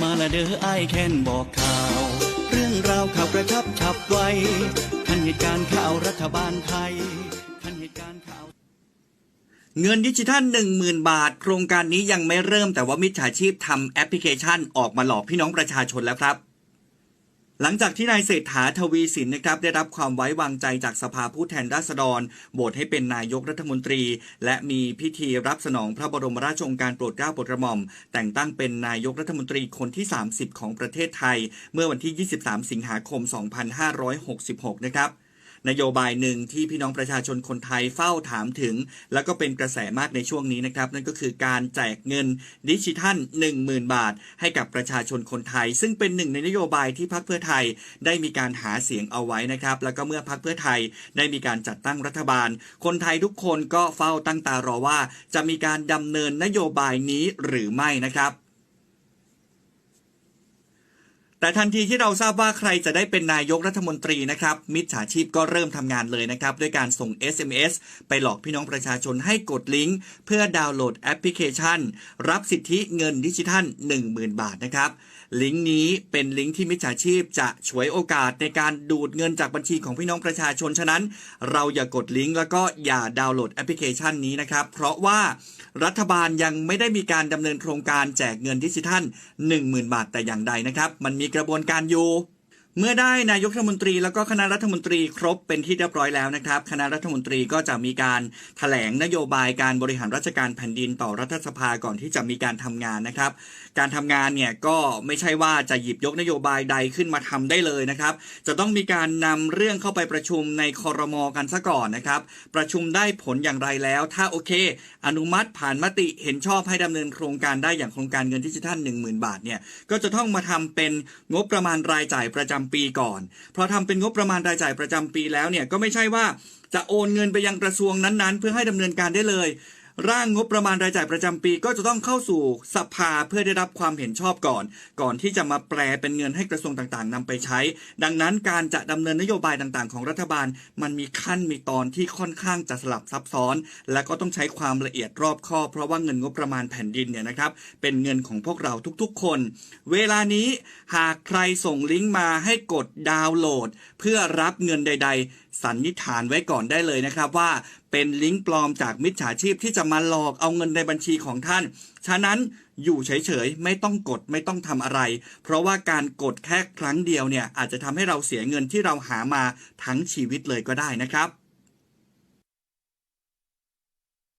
มาละเด้อไอายแค้นบอกข่าว เรื่องราวข่าวกระชับฉับไวทันเหตุการณ์ข่าวรัฐบาลไทยทันเหตุการณ์ข่าวเงินดิจิทัล10,000 บาท โครงการนี้ยังไม่เริ่มแต่ว่ามิจฉาชีพทำแอปพลิเคชันออกมาหลอกพี่น้องประชาชนแล้วครับ หลังจากที่นายเศรษฐาทวีสินนะครับได้รับความไว้วางใจจากสภาผู้แทนราษฎรโหวตให้เป็นนายกรัฐมนตรี และมีพิธีรับสนองพระบรมราชโองการโปรดเกล้าโปรดกระหม่อม แต่งตั้งเป็นนายกรัฐมนตรีคนที่ 30 ของประเทศไทย เมื่อวันที่ 23 สิงหาคม 2566 นะครับ นโยบายหนึ่งที่พี่น้องประชาชนคนไทยเฝ้าถามถึง แล้วก็เป็นกระแสมากในช่วงนี้นะครับ นั่นก็คือการแจกเงินดิจิทัล 10,000 บาท ให้กับประชาชนคนไทย ซึ่งเป็นหนึ่งในนโยบายที่พรรคเพื่อไทยได้มีการหาเสียงเอาไว้นะครับ แล้วก็เมื่อพรรคเพื่อไทยได้มีการจัดตั้งรัฐบาล คนไทยทุกคนก็เฝ้าตั้งตารอว่า จะมีการดำเนินนโยบายนี้หรือไม่นะครับ แต่ทันทีที่เราทราบว่าใครจะได้เป็นนายกรัฐมนตรีนะครับ มิจฉาชีพก็เริ่มทำงานเลยนะครับ ด้วยการส่ง SMS ไปหลอกพี่น้องประชาชนให้กดลิงก์เพื่อดาวน์โหลดแอปพลิเคชัน รับสิทธิเงินดิจิทัล 10,000 บาทนะครับ ลิงก์นี้เป็นลิงก์ที่มิจฉาชีพจะฉวยโอกาสในการดูดเงินจากบัญชีของพี่น้องประชาชน ฉะนั้น เราอย่ากดลิงก์แล้วก็อย่าดาวน์โหลดแอปพลิเคชันนี้นะครับ เพราะว่ารัฐบาลยังไม่ได้มีการดำเนินโครงการแจกเงินดิจิทัล 10,000 บาทแต่อย่างใดนะครับ มันมีกระบวนการอยู่ เมื่อได้นายกรัฐมนตรีแล้วก็คณะรัฐมนตรีครบเป็นที่เรียบร้อยแล้วนะครับ คณะรัฐมนตรีก็จะมีการแถลงนโยบายการบริหารราชการแผ่นดินต่อรัฐสภาก่อนที่จะมีการทำงานนะครับ การทำงานเนี่ยก็ไม่ใช่ว่าจะหยิบยกนโยบายใดขึ้นมาทำได้เลยนะครับ จะต้องมีการนำเรื่องเข้าไปประชุมในคอรมอกันซะก่อนนะครับ ประชุมได้ผลอย่างไรแล้ว ถ้าโอเค อนุมัติผ่านมติเห็นชอบให้ดำเนินโครงการได้อย่างโครงการเงินดิจิทัล10,000 บาทเนี่ยก็จะต้องมาทำเป็นงบประมาณรายจ่ายประจำปีก่อนเพราะทำเป็นงบประมาณรายจ่ายประจำปีแล้วเนี่ยก็ไม่ใช่ว่าจะโอนเงินไปยังกระทรวงนั้นๆ เพื่อให้ดำเนินการได้เลย ร่างงบประมาณรายจ่ายประจำปีก็จะต้องเข้าสู่สภาเพื่อได้รับความเห็นชอบก่อน ก่อนที่จะมาแปลเป็นเงินให้กระทรวงต่างๆนำไปใช้ ดังนั้นการจะดำเนินนโยบายต่างๆ ของรัฐบาล มันมีขั้นมีตอนที่ค่อนข้างจะสลับซับซ้อน และก็ต้องใช้ความละเอียดรอบคอบเพราะว่าเงินงบประมาณแผ่นดินเนี่ยนะครับเป็นเงินของพวกเราทุกๆ คน เวลานี้หากใครส่งลิงก์มาให้กดดาวน์โหลด เพื่อรับเงินใด ๆ สันนิษฐานไว้ก่อนได้เลยนะครับว่าเป็นลิงก์ปลอมจากมิจฉาชีพที่จะมาหลอกเอาเงินในบัญชีของท่าน ฉะนั้นอยู่เฉยๆ ไม่ต้องกดไม่ต้องทำอะไร เพราะว่าการกดแค่ครั้งเดียวเนี่ยอาจจะทำให้เราเสียเงินที่เราหามาทั้งชีวิตเลยก็ได้นะครับ